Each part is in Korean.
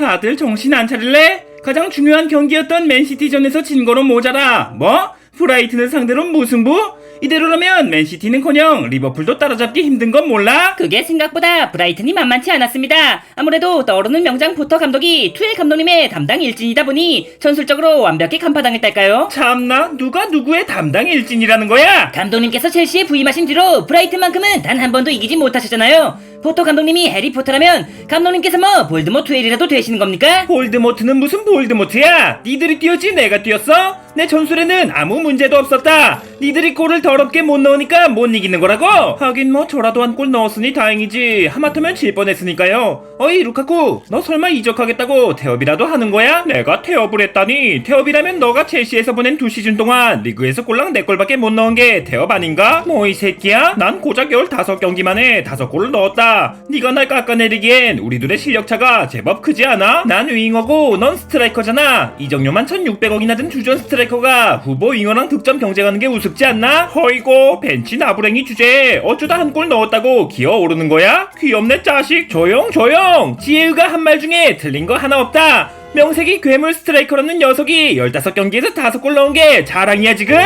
다들 정신 안 차릴래? 가장 중요한 경기였던 맨시티전에서 진 거로 모자라. 뭐? 브라이튼을 상대로 무승부? 이대로라면 맨시티는커녕 리버풀도 따라잡기 힘든 건 몰라? 그게 생각보다 브라이튼이 만만치 않았습니다. 아무래도 떠오르는 명장 포터 감독이 투엘 감독님의 담당 일진이다 보니 전술적으로 완벽히 간파당했달까요? 참나 누가 누구의 담당 일진이라는 거야? 감독님께서 첼시에 부임하신 뒤로 브라이튼만큼은 단 한 번도 이기지 못하셨잖아요. 포터 감독님이 해리포터라면 감독님께서 뭐 볼드모 투엘이라도 되시는 겁니까? 볼드모트는 무슨 볼드모트야? 니들이 뛰었지 내가 뛰었어? 내 전술에는 아무 문제도 없었다. 니들이 골을 더럽게 못 넣으니까 못 이기는 거라고? 하긴 뭐 저라도 한 골 넣었으니 다행이지. 하마터면 질 뻔했으니까요. 어이 루카쿠, 너 설마 이적하겠다고 태업이라도 하는 거야? 내가 태업을 했다니. 태업이라면 너가 첼시에서 보낸 두 시즌 동안 리그에서 꼴랑 네 골밖에 못 넣은 게 태업 아닌가? 뭐 이 새끼야? 난 고작 15경기 만에 다섯 골을 넣었다. 네가 날 깎아내리기엔 우리 둘의 실력 차가 제법 크지 않아? 난 윙어고 넌 스트라이커잖아. 이정료만 1600억이나 든 주전 스트라이커가 후보 윙어랑 득점 경쟁하는 게 우습지 않나? 허이고 벤치 나부랭이 주제에 어쩌다 한 골 넣었다고 기어 오르는 거야? 귀엽네 짜식 조용 조용 지혜우가 한 말 중에 틀린 거 하나 없다 명색이 괴물 스트라이커라는 녀석이 15경기에서 5골 넣은 게 자랑이야 지금?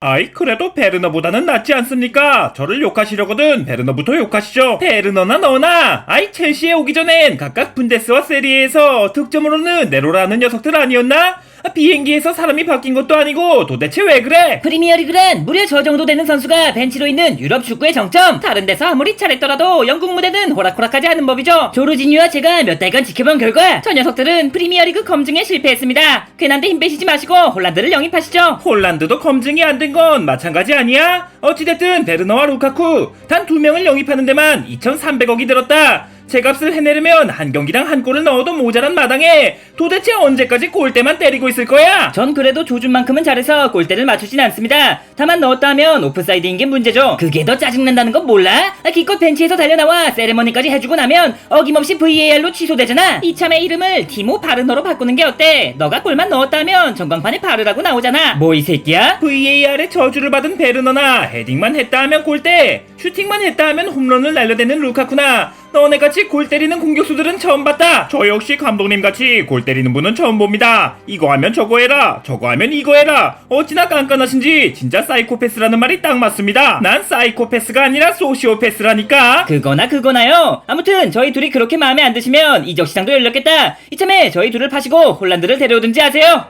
아이 그래도 베르너보다는 낫지 않습니까? 저를 욕하시려거든 베르너부터 욕하시죠 베르너나 너나 아이 첼시에 오기 전엔 각각 분데스와 세리에에서 득점으로는 내로라는 녀석들 아니었나? 아, 비행기에서 사람이 바뀐 것도 아니고 도대체 왜 그래? 프리미어리그란 무려 저 정도 되는 선수가 벤치로 있는 유럽 축구의 정점. 다른 데서 아무리 잘했더라도 영국 무대는 호락호락하지 않은 법이죠. 조르지뉴와 제가 몇 달간 지켜본 결과 저 녀석들은 프리미어리그 검증에 실패했습니다. 괜한데 힘 빼시지 마시고 홀란드를 영입하시죠. 홀란드도 검증이 안 된 건 마찬가지 아니야? 어찌됐든 베르너와 루카쿠 단 두 명을 영입하는 데만 2,300억이 들었다. 제 값을 해내려면 한 경기당 한 골을 넣어도 모자란 마당에 도대체 언제까지 골대만 때리고 있을 거야? 전 그래도 조준만큼은 잘해서 골대를 맞추진 않습니다. 다만 넣었다 하면 오프사이드인 게 문제죠. 그게 더 짜증난다는 건 몰라? 아, 기껏 벤치에서 달려나와 세레머니까지 해주고 나면 어김없이 VAR로 취소되잖아. 이참에 이름을 티모 바르너로 바꾸는 게 어때? 너가 골만 넣었다 하면 전광판에 바르라고 나오잖아. 뭐 이 새끼야? VAR의 저주를 받은 베르너나 헤딩만 했다 하면 골대, 슈팅만 했다 하면 홈런을 날려대는 루카쿠나 너네같이 골 때리는 공격수들은 처음 봤다. 저 역시 감독님같이 골 때리는 분은 처음 봅니다. 이거 하면 저거 해라, 저거 하면 이거 해라. 어찌나 깐깐하신지 진짜 사이코패스라는 말이 딱 맞습니다. 난 사이코패스가 아니라 소시오패스라니까. 그거나 그거나요. 아무튼 저희 둘이 그렇게 마음에 안 드시면 이적 시장도 열렸겠다. 이참에 저희 둘을 파시고 홀란드를 데려오든지 하세요.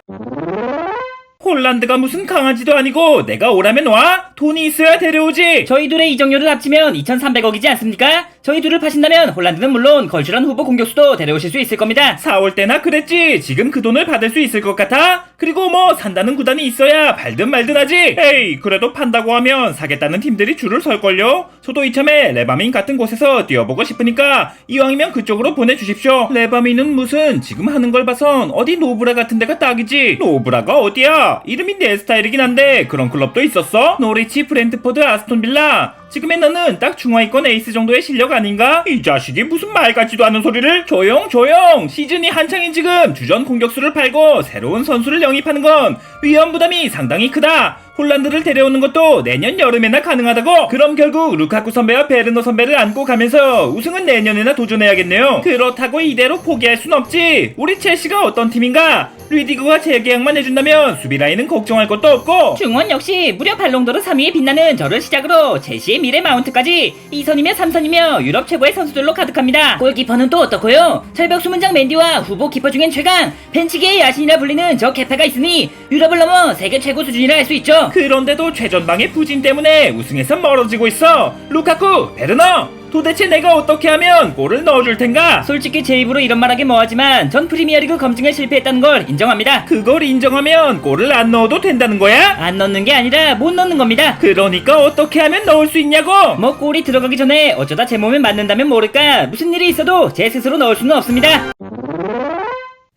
홀란드가 무슨 강아지도 아니고 내가 오라면 와? 돈이 있어야 데려오지. 저희 둘의 이적료를 합치면 2,300억이지 않습니까? 저희 둘을 파신다면 홀란드는 물론 걸출한 후보 공격수도 데려오실 수 있을 겁니다. 4월 때나 그랬지. 지금 그 돈을 받을 수 있을 것 같아? 그리고 뭐 산다는 구단이 있어야 발든 말든 하지. 에이, 그래도 판다고 하면 사겠다는 팀들이 줄을 설걸요? 저도 이참에 레바민 같은 곳에서 뛰어보고 싶으니까 이왕이면 그쪽으로 보내주십시오. 레바민은 무슨 지금 하는 걸 봐선 어디 노브라 같은 데가 딱이지. 노브라가 어디야? 이름이 내 스타일이긴 한데 그런 클럽도 있었어? 노리치, 브랜트포드, 아스톤빌라. 지금의 너는 딱 중하위권 에이스 정도의 실력 아닌가? 이 자식이 무슨 말 같지도 않은 소리를? 조용 조용! 시즌이 한창인 지금 주전 공격수를 팔고 새로운 선수를 영입하는 건 위험 부담이 상당히 크다. 홀란드를 데려오는 것도 내년 여름에나 가능하다고. 그럼 결국 루카쿠 선배와 베르노 선배를 안고 가면서 우승은 내년에나 도전해야겠네요. 그렇다고 이대로 포기할 순 없지. 우리 첼시가 어떤 팀인가? 리디그가 재계약만 해준다면 수비 라인은 걱정할 것도 없고. 중원 역시 무려 발롱도르 3위에 빛나는 저를 시작으로 첼시 의 미래 마운트까지 2선이며 3선이며 유럽 최고의 선수들로 가득합니다. 골키퍼는 또 어떻고요? 철벽 수문장 맨디와 후보 키퍼 중엔 최강, 벤치계의 야신이라 불리는 저 케페가 있으니 유럽을 넘어 세계 최고 수준이라 할 수 있죠. 그런데도 최전방의 부진 때문에 우승에서 멀어지고 있어. 루카쿠, 베르너, 도대체 내가 어떻게 하면 골을 넣어줄 텐가? 솔직히 제 입으로 이런 말하기 뭐하지만 전 프리미어리그 검증에 실패했다는 걸 인정합니다. 그걸 인정하면 골을 안 넣어도 된다는 거야? 안 넣는 게 아니라 못 넣는 겁니다. 그러니까 어떻게 하면 넣을 수 있냐고? 뭐 골이 들어가기 전에 어쩌다 제 몸에 맞는다면 모를까 무슨 일이 있어도 제 스스로 넣을 수는 없습니다.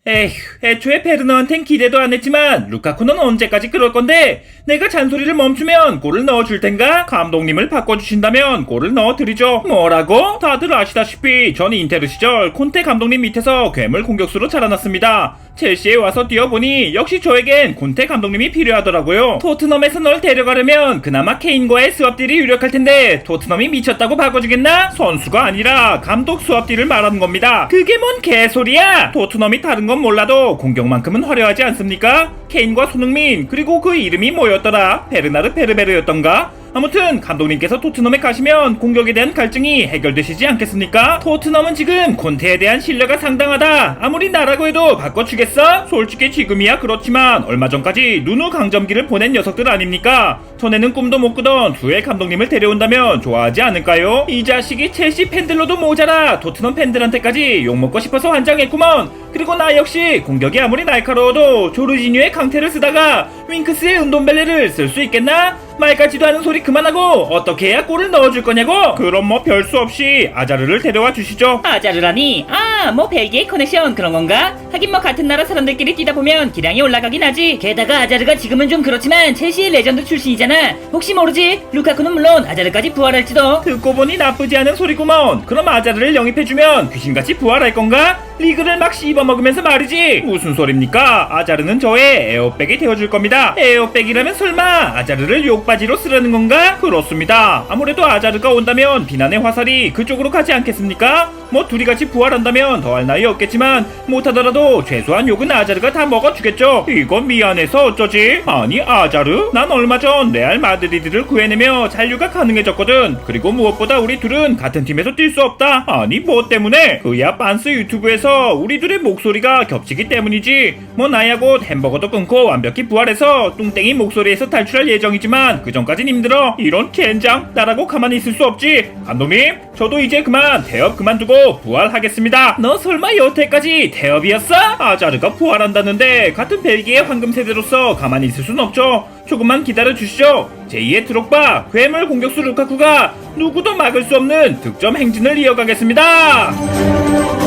에휴, 애초에 베르너한텐 기대도 안 했지만 루카쿠는 언제까지 그럴 건데 내가 잔소리를 멈추면 골을 넣어줄 텐가? 감독님을 바꿔주신다면 골을 넣어드리죠. 뭐라고? 다들 아시다시피 전 인테르 시절 콘테 감독님 밑에서 괴물 공격수로 자라났습니다. 첼시에 와서 뛰어보니 역시 저에겐 콘테 감독님이 필요하더라고요. 토트넘에서 널 데려가려면 그나마 케인과의 스왑딜이 유력할 텐데 토트넘이 미쳤다고 바꿔주겠나? 선수가 아니라 감독 스왑딜을 말하는 겁니다. 그게 뭔 개소리야? 토트넘이 다른 건 몰라도 공격만큼은 화려하지 않습니까? 케인과 손흥민 그리고 그 이름이 뭐였더라? 베르나르 베르베르였던가? 아무튼 감독님께서 토트넘에 가시면 공격에 대한 갈증이 해결되시지 않겠습니까? 토트넘은 지금 콘테에 대한 신뢰가 상당하다. 아무리 나라고 해도 바꿔주겠어? 솔직히 지금이야 그렇지만 얼마 전까지 누누 강점기를 보낸 녀석들 아닙니까? 전에는 꿈도 못 꾸던 두의 감독님을 데려온다면 좋아하지 않을까요? 이 자식이 첼시 팬들로도 모자라 토트넘 팬들한테까지 욕먹고 싶어서 환장했구먼. 그리고 나 역시 공격이 아무리 날카로워도 조르지뉴의 강태를 쓰다가 윙크스의 은돔벨레를 쓸 수 있겠나? 말 같지도 않은 소리 그만하고 어떻게 해야 골을 넣어줄 거냐고? 그럼 뭐 별수 없이 아자르를 데려와 주시죠. 아자르라니 아 뭐 벨기에 커넥션 그런 건가? 하긴 뭐 같은 나라 사람들끼리 뛰다 보면 기량이 올라가긴 하지 게다가 아자르가 지금은 좀 그렇지만 첼시의 레전드 출신이잖아 혹시 모르지 루카쿠는 물론 아자르까지 부활할지도 듣고 보니 나쁘지 않은 소리구먼. 그럼 아자르를 영입해주면 귀신같이 부활할 건가? 리그를 막 씹어먹으면서 말이지. 무슨 소립니까? 아자르는 저의 에어백이 되어줄 겁니다. 에어백이라면 설마 아자르를 욕 바지로 쓰려는 건가? 그렇습니다. 아무래도 아자르가 온다면 비난의 화살이 그쪽으로 가지 않겠습니까? 뭐 둘이 같이 부활한다면 더할 나위 없겠지만 못하더라도 최소한 욕은 아자르가 다 먹어주겠죠. 이건 미안해서 어쩌지? 아니 아자르? 난 얼마 전 레알 마드리드를 구해내며 잔류가 가능해졌거든. 그리고 무엇보다 우리 둘은 같은 팀에서 뛸 수 없다. 아니 뭐 때문에? 그야 빤스 유튜브에서 우리 둘의 목소리가 겹치기 때문이지. 뭐 나야 곧 햄버거도 끊고 완벽히 부활해서 뚱땡이 목소리에서 탈출할 예정이지만 그 전까진 힘들어. 이런 젠장 나라고 가만히 있을 수 없지. 감독님, 저도 이제 그만 대업 그만두고 부활하겠습니다. 너 설마 여태까지 대업이었어? 아자르가 부활한다는데 같은 벨기에 황금 세대로서 가만히 있을 순 없죠. 조금만 기다려 주시죠. 제2의 드록바 괴물 공격수 루카쿠가 누구도 막을 수 없는 득점 행진을 이어가겠습니다.